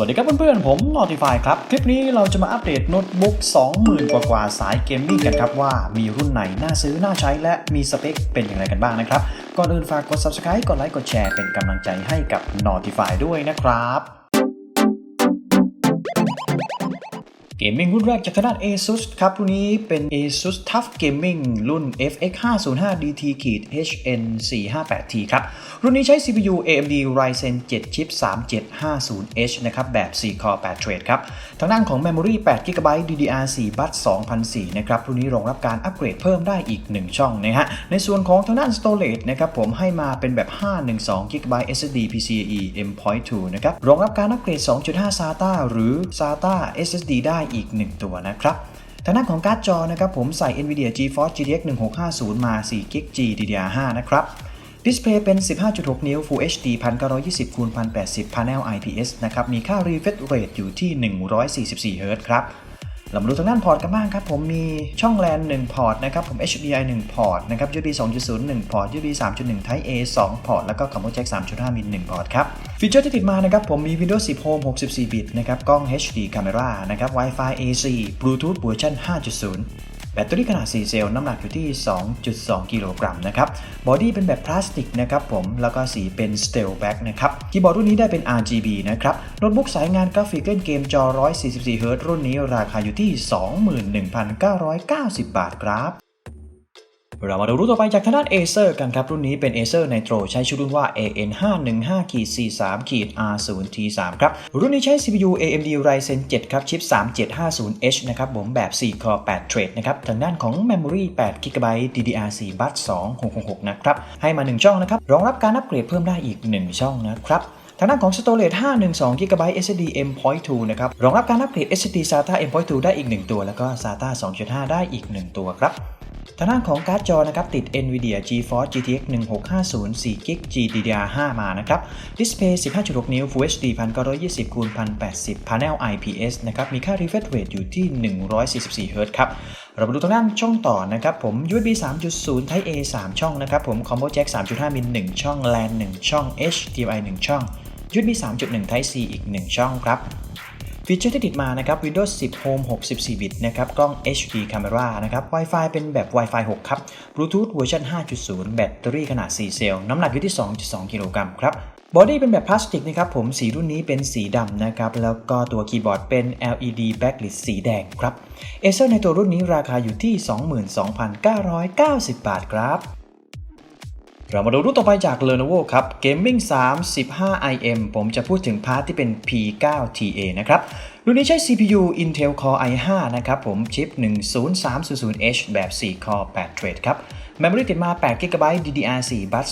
วัสดีครับเพื่อนๆ ผม Notify ครับ คลิปนี้เราจะมาอัปเดตโน้ตบุ๊ก 20,000 กว่ากว่าสายเกมมิ่งกันครับ ว่ามีรุ่นไหนน่าซื้อ น่าใช้และมีสเปคเป็นอย่างไรกันบ้างนะครับ ก่อนอื่นฝากกด Subscribe กดไลค์กดแชร์เป็นกำลังใจให้กับ Notify ด้วยนะครับ เกมมิ่งรุ่นแรกจากทางด้าน ASUS ครับ รุ่นนี้เป็น ASUS TUF Gaming รุ่น FX 505 DT HN 458T ครับ รุ่นนี้ใช้ CPU AMD Ryzen 7 ชิป 3750H นะครับ แบบ 4 Core 8 Thread ครับ ทางด้านของ Memory 8GB DDR4 Bus 2004นะครับ รุ่นนี้รองรับการอัปเกรดเพิ่มได้อีก 1 ช่องนะฮะ ในส่วนของทางด้าน Storage นะครับผมให้มาเป็นแบบ 512GB SSD PCIe M.2 นะครับ รองรับการอัปเกรด 2.5 SATA หรือ SATA SSD ได้อีก 1 ตัวนะครับทางด้านของการ์ดจอนะครับผมใส่ NVIDIA GeForce GTX 1650 มา4 g b GDDR5 นะครับดิสเพลย์เป็น 15.6 นิ้ว Full HD 1920 x 1080 Panel IPS นะครับ มีค่า refresh rate อยู่ที่ 144 Hz ครับ เรามาดูทางด้านพอร์ตกันบ้างครับ ผมมีช่อง LAN 1พอร์ตนะครับ ผม HDMI 1พอร์ตนะครับ USB 2.0 1พอร์ต USB 3.1 Type A 2พอร์ต แล้วก็คอมโบแจ็ค3.5มิล1พอร์ตครับ ฟีเจอร์ที่ติดมานะครับ ผมมี Windows 10 Home 64 บิตนะครับ กล้อง HD Camera นะครับ Wi-Fi AC Bluetooth เวอร์ชัน5.0 แบตเตอรี่ขนาด 4 เซลล์น้ำหนักอยู่ที่ 2.2 กิโลกรัมนะครับ บอดี้เป็นแบบพลาสติกนะครับผม แล้วก็สีเป็น Steel Black นะครับ คีย์บอร์ดรุ่นนี้ได้เป็น RGB นะครับ โน้ตบุ๊กสายงานกราฟิกเล่นเกมจอ 144 Hz รุ่นนี้ราคาอยู่ที่ 21,990 บาทครับ เรามาดูรุ่นต่อไปจากทางด้าน Acer กันครับ รุ่นนี้เป็น Acer Nitro ใช้ชื่อรุ่นว่า AN515-C3-R0T3 ครับ รุ่นนี้ใช้ CPU AMD Ryzen 7 ครับ ชิป 3750H นะครับผมแบบ 4 Core 8 Thread นะครับ ทางด้านของ Memory 8GB DDR4 Bus 2666 นะครับ ให้มา 1 ช่องนะครับ รองรับการอัปเกรดเพิ่มได้อีก 1 ช่องนะครับทางด้านของ Storage 512 GB SSD M.2 นะครับ รองรับการอัปเกรด SSD SATA M.2 ได้อีก 1 ตัว แล้วก็ SATA 2.5 ได้อีก 1 ตัวครับ ทางด้านของการ์ดจอนะครับติด NVIDIA GeForce GTX 1650 4 g b GDDR5 มานะครับดิสเพย์15.6 นิ้ว Full HD 1920คูณ1080 Panel IPS นะครับมีค่า refresh rate อยู่ที่ 144 Hz ครับเรามาดูทางด้านช่องต่อนะครับผม USB 3.0 Type A 3 ช่องนะครับผม Combo Jack 3.5 มิล1ช่อง LAN 1 ช่อง HDMI 1 ช่อง USB 3.1 Type C อีก 1 ช่องครับ ฟีเจอร์ที่ติดมานะครับ Windows 10 Home 64 บิตนะครับกล้อง HD Camera นะครับ Wi-Fi เป็นแบบ Wi-Fi 6 ครับ Bluetooth เวอร์ชัน5.0 แบตเตอรี่ขนาด 4 เซลล์ น้ำหนักอยู่ที่ 2.2 กิโลกรัมครับบอดี้เป็นแบบพลาสติกนะครับผมสีรุ่นนี้เป็นสีดำนะครับ แล้วก็ตัวคีย์บอร์ดเป็น LED backlit สีแดงครับ Acer ในตัวรุ่นนี้ราคาอยู่ที่ 22,990 บาทครับ เรามาดูรุ่นต่อไปจาก Lenovo ครับ Gaming 35 IM ผมจะพูดถึงพาร์ทที่เป็น P9TA นะครับรุ่นนี้ใช้ CPU Intel Core i5 นะครับผมชิป 10300H แบบ 4 Core 8 Thread ครับ Memory ติดมา 8GB DDR4 Bus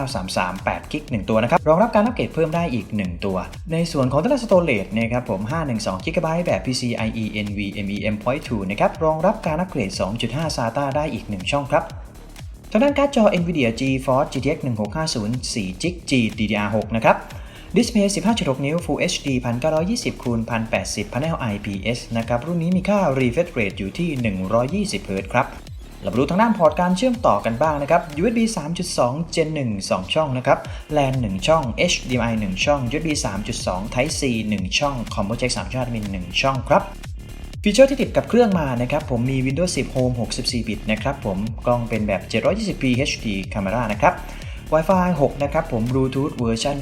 2933 8 g b 1ตัวนะครับ รองรับการอัปเกรดเพิ่มได้อีก 1 ตัว ในส่วนของทางด้าน Storage นะครับผม 512GB แบบ PCIe NVMe M.2 นะครับ รองรับการอัปเกรด 2.5 SATA ได้อีก 1 ช่องครับ ทางด้านการ์ดจอ NVIDIA GeForce GTX 1650 4 g b GDDR6 นะครับดิสเพย์15.6 นิ้ว Full HD 1920คูณ1080 Panel IPS นะครับ รุ่นนี้มีค่า refresh rate อยู่ที่ 120 Hz ครับ เรามาดูทางด้านพอร์ตการเชื่อมต่อกันบ้างนะครับ USB 3.2 Gen 1 2 ช่องนะครับ LAN 1 ช่อง HDMI 1 ช่อง USB 3.2 Type C 1 ช่อง Combo Jack 3.5มิล1ช่องครับ ฟีเจอร์ที่ติดกับเครื่องมานะครับผมมี Windows 10 Home 64 บิตนะครับผมกล้องเป็นแบบ 720p HD Camera นะครับ Wi-Fi 6 นะครับผม Bluetooth เวอร์ชัน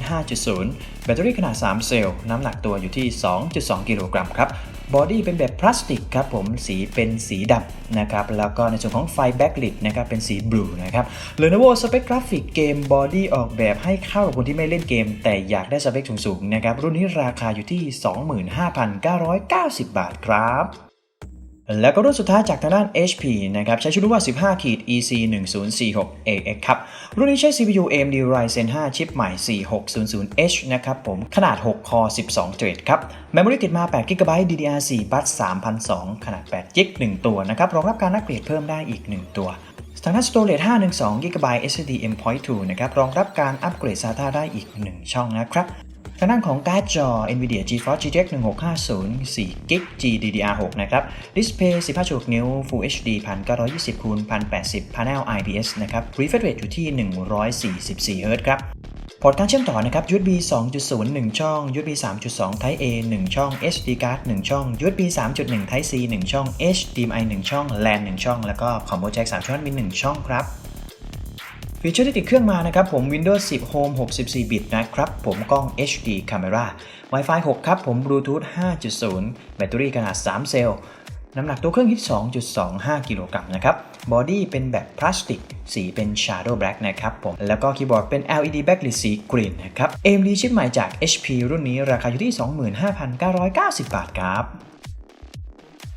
5.0 แบตเตอรี่ขนาด 3 เซลล์ น้ำหนักตัวอยู่ที่ 2.2 กิโลกรัมครับ บอดี้เป็นแบบพลาสติกครับผม สีเป็นสีดำนะครับ แล้วก็ในส่วนของไฟแบ็กลิ t นะครับ เป็นสีบลูนะครับ Lenovo Spec Graphic Game Body ออกแบบให้เข้ากับคนที่ไม่เล่นเกม แต่อยากได้สเปคสูงๆนะครับ รุ่นนี้ราคาอยู่ที่ 25,990 บาทครับ แล้วก็รุ่นสุดท้ายจากทางด้าน HP นะครับใช้ชื่อรุ่นว่า 15ขีด EC 1046 AX ครับ รุ่นนี้ใช้ CPU AMD Ryzen 5 ชิปใหม่ 4600H นะครับผมขนาด 6 คอ 12 Thread ครับ Memory ติดมา 8GB DDR4 Bus 3002 ขนาด8 g b 1ตัวนะครับ รองรับการอัปเกรดเพิ่มได้อีก 1 ตัวทางด้าน Storage 512 GB SSD M.2 นะครับ รองรับการอัปเกรด SATA ได้อีก 1 ช่องนะครับ ทางด้านของการ์ดจอ NVIDIA GeForce GTX 1650 4 g b GDDR6 นะครับดิสเพย์15.6 นิ้ว Full HD 1920คูณ1080 Panel IPS นะครับ refresh rate อยู่ที่ 144 Hz ครับพอร์ตการเชื่อมต่อนะครับ USB 2.0 1 ช่อง USB 3.2 Type A 1 ช่อง SD card 1 ช่อง USB 3.1 Type C 1 ช่อง HDMI 1 ช่อง LAN 1 ช่อง แล้วก็ Combo Jack 3 ช่องมี 1 ช่องครับ ฟีเจอร์ที่ติดเครื่องมานะครับผม Windows 10 Home 64 บิตนะครับ ผมกล้อง HD Camera Wi-Fi 6 ครับ ผม Bluetooth 5.0 แบตเตอรี่ขนาด 3 เซลล์น้ำหนักตัวเครื่องฮิต2.25 กิโลกรัมนะครับ บอดี้เป็นแบบพลาสติก สีเป็น Shadow Black นะครับผม แล้วก็คีย์บอร์ดเป็น LED backlit สีกรีนนะครับ AMD ชิปใหม่จาก HP รุ่นนี้ราคาอยู่ที่ 25,990 บาทครับ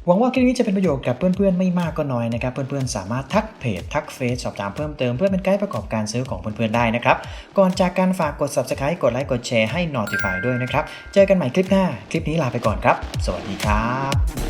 หวังว่าคลิปนี้จะเป็นประโยชน์กับเพื่อนๆไม่มากก็น้อยนะครับ เพื่อนๆสามารถทักเพจทักเฟซสอบถามเพิ่มเติมเพื่อเป็นไกด์ประกอบการซื้อของเพื่อนๆได้นะครับ ก่อนจากการฝากกด subscribe กดไลค์กดแชร์ให้ notify ด้วยนะครับ เจอกันใหม่คลิปหน้า คลิปนี้ลาไปก่อนครับ สวัสดีครับ